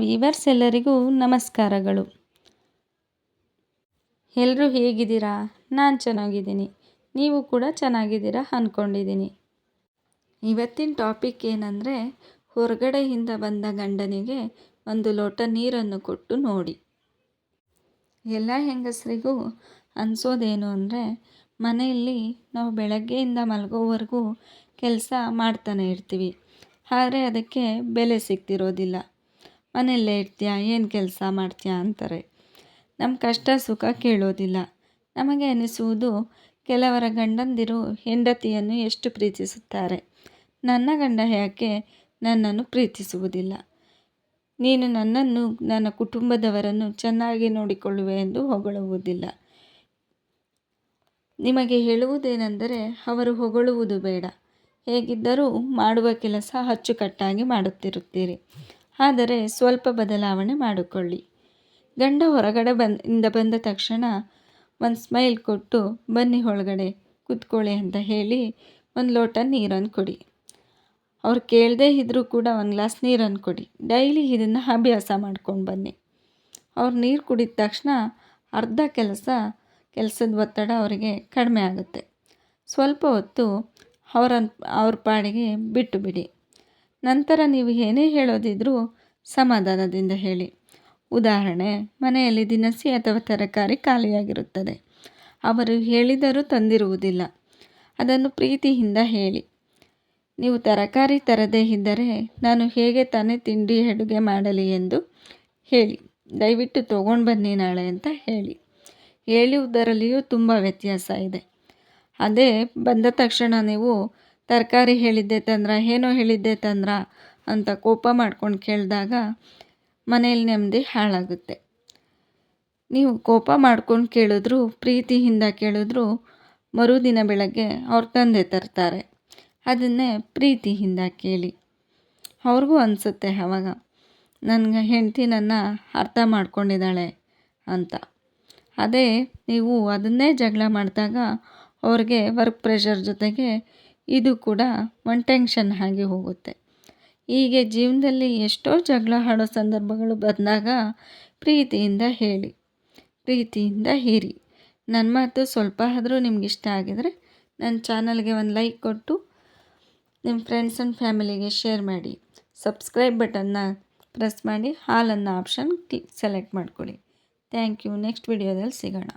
Viewers ಎಲ್ಲರಿಗೂ ನಮಸ್ಕಾರಗಳು. ಎಲ್ಲರೂ ಹೇಗಿದ್ದೀರಾ? ನಾನು ಚೆನ್ನಾಗಿದ್ದೀನಿ. ನೀವು ಕೂಡ ಚೆನ್ನಾಗಿದ್ದೀರಾ ಅಂದ್ಕೊಂಡಿದ್ದೀನಿ ಇವತ್ತಿನ ಟಾಪಿಕ್ ಏನಂದರೆ, ಹೊರಗಡೆಯಿಂದ ಬಂದ ಗಂಡನಿಗೆ ಒಂದು ಲೋಟ ನೀರನ್ನು ಕೊಟ್ಟು ನೋಡಿ. ಎಲ್ಲ ಹೆಂಗಸರಿಗೂ ಅನಿಸೋದೇನು ಅಂದರೆ, ಮನೆಯಲ್ಲಿ ನಾವು ಬೆಳಗ್ಗೆಯಿಂದ ಮಲಗೋವರೆಗೂ ಕೆಲಸ ಮಾಡ್ತಾನೆ ಇರ್ತೀವಿ. ಆದರೆ ಅದಕ್ಕೆ ಬೆಲೆ ಸಿಗ್ತಿರೋದಿಲ್ಲ. ಮನೆಯಲ್ಲೇ ಇರ್ತೀಯಾ? ಏನು ಕೆಲಸ ಮಾಡ್ತೀಯಾ ಅಂತಾರೆ. ನಮ್ಮ ಕಷ್ಟ ಸುಖ ಕೇಳೋದಿಲ್ಲ. ನಮಗೆ ಅನಿಸುವುದು ಕೆಲವರ ಗಂಡಂದಿರು ಹೆಂಡತಿಯನ್ನು ಎಷ್ಟು ಪ್ರೀತಿಸುತ್ತಾರೆ. ನನ್ನ ಗಂಡ ಯಾಕೆ ನನ್ನನ್ನು ಪ್ರೀತಿಸುವುದಿಲ್ಲ? ನೀನು ನನ್ನನ್ನು, ನನ್ನ ಕುಟುಂಬದವರನ್ನು ಚೆನ್ನಾಗಿ ನೋಡಿಕೊಳ್ಳುವೆ ಎಂದು ಹೊಗಳುವುದಿಲ್ಲ. ನಿಮಗೆ ಹೇಳುವುದೇನೆಂದರೆ ಅವರು ಹೊಗಳುವುದು ಬೇಡ. ಹೇಗಿದ್ದರೂ ಮಾಡುವ ಕೆಲಸ ಅಚ್ಚುಕಟ್ಟಾಗಿ ಮಾಡುತ್ತಿರುತ್ತೀರಿ. ಆದರೆ ಸ್ವಲ್ಪ ಬದಲಾವಣೆ ಮಾಡಿಕೊಳ್ಳಿ. ಗಂಡ ಹೊರಗಡೆ ಬಂದ, ಇಂದ ಬಂದ ತಕ್ಷಣ ಒಂದು ಸ್ಮೈಲ್ ಕೊಟ್ಟು, ಬನ್ನಿ ಒಳಗಡೆ, ಕೂತ್ಕೊಳ್ಳಿ ಅಂತ ಹೇಳಿ ಒಂದು ಲೋಟ ನೀರನ್ನು ಕೊಡಿ. ಅವ್ರು ಕೇಳದೇ ಇದ್ದರೂ ಕೂಡ ಒಂದು ಗ್ಲಾಸ್ ನೀರನ್ನು ಕೊಡಿ. ಡೈಲಿ ಇದನ್ನು ಅಭ್ಯಾಸ ಮಾಡ್ಕೊಂಡು ಬನ್ನಿ. ಅವ್ರು ನೀರು ಕುಡಿದ ತಕ್ಷಣ ಅರ್ಧ ಕೆಲಸ, ಕೆಲಸದ ಒತ್ತಡ ಅವರಿಗೆ ಕಡಿಮೆ ಆಗುತ್ತೆ. ಸ್ವಲ್ಪ ಹೊತ್ತು ಅವರ ಅವ್ರ ಪಾಡಿಗೆ ಬಿಟ್ಟು ಬಿಡಿ. ನಂತರ ನೀವು ಏನೇ ಹೇಳೋದಿದ್ರೂ ಸಮಾಧಾನದಿಂದ ಹೇಳಿ. ಉದಾಹರಣೆ, ಮನೆಯಲ್ಲಿ ದಿನಸಿ ಅಥವಾ ತರಕಾರಿ ಖಾಲಿಯಾಗಿರುತ್ತದೆ. ಅವರು ಹೇಳಿದರೂ ತಂದಿರುವುದಿಲ್ಲ. ಅದನ್ನು ಪ್ರೀತಿಯಿಂದ ಹೇಳಿ. ನೀವು ತರಕಾರಿ ತರದೇ ಇದ್ದರೆ ನಾನು ಹೇಗೆ ತಾನೇ ತಿಂಡಿ ಅಡುಗೆ ಮಾಡಲಿ ಎಂದು ಹೇಳಿ. ದಯವಿಟ್ಟು ತೊಗೊಂಡು ಬನ್ನಿ ನಾಳೆ ಅಂತ ಹೇಳಿ. ಹೇಳುವುದರಲ್ಲಿಯೂ ತುಂಬ ವ್ಯತ್ಯಾಸ ಇದೆ. ಅದೇ ಬಂದ ತಕ್ಷಣ ನೀವು ತರಕಾರಿ ಹೇಳಿದ್ದೆ ತಂದ್ರ, ಏನೋ ಹೇಳಿದ್ದೆ ತಂದ್ರ ಅಂತ ಕೋಪ ಮಾಡ್ಕೊಂಡು ಕೇಳಿದಾಗ ಮನೆಯಲ್ಲಿ ನೆಮ್ಮದಿ ಹಾಳಾಗುತ್ತೆ. ನೀವು ಕೋಪ ಮಾಡ್ಕೊಂಡು ಕೇಳಿದ್ರು, ಪ್ರೀತಿಯಿಂದ ಕೇಳಿದ್ರು, ಮರುದಿನ ಬೆಳಗ್ಗೆ ಅವ್ರ ತಂದೆ ತರ್ತಾರೆ. ಅದನ್ನೇ ಪ್ರೀತಿಯಿಂದ ಕೇಳಿ. ಅವ್ರಿಗೂ ಅನಿಸುತ್ತೆ ಆವಾಗ ನನ್ನ ಹೆಂಡತಿ ನನ್ನ ಅರ್ಥ ಮಾಡ್ಕೊಂಡಿದ್ದಾಳೆ ಅಂತ. ಅದೇ ನೀವು ಅದನ್ನೇ ಜಗಳ ಮಾಡಿದಾಗ ಅವ್ರಿಗೆ ವರ್ಕ್ ಪ್ರೆಷರ್ ಜೊತೆಗೆ ಇದು ಕೂಡ ಒಂದು ಟೆನ್ಷನ್ ಆಗಿ ಹೋಗುತ್ತೆ. ಹೀಗೆ ಜೀವನದಲ್ಲಿ ಎಷ್ಟೋ ಜಗಳ ಆಡೋ ಸಂದರ್ಭಗಳು ಬಂದಾಗ ಪ್ರೀತಿಯಿಂದ ಹೇಳಿ, ಪ್ರೀತಿಯಿಂದ ಹೀರಿ. ನನ್ನ ಮಾತು ಸ್ವಲ್ಪ ಆದರೂ ನಿಮ್ಗೆ ಇಷ್ಟ ಆಗಿದರೆ ನನ್ನ ಚಾನಲ್ಗೆ ಒಂದು ಲೈಕ್ ಕೊಟ್ಟು ನಿಮ್ಮ ಫ್ರೆಂಡ್ಸ್ ಆ್ಯಂಡ್ ಫ್ಯಾಮಿಲಿಗೆ ಶೇರ್ ಮಾಡಿ. ಸಬ್ಸ್ಕ್ರೈಬ್ ಬಟನ್ನ ಪ್ರೆಸ್ ಮಾಡಿ, ಹಾಲನ್ನು ಆಪ್ಷನ್ ಕ್ಲಿಕ್ ಸೆಲೆಕ್ಟ್ ಮಾಡ್ಕೊಳ್ಳಿ. Thank you. ನೆಕ್ಸ್ಟ್ ವಿಡಿಯೋದಲ್ಲಿ ಸಿಗೋಣ.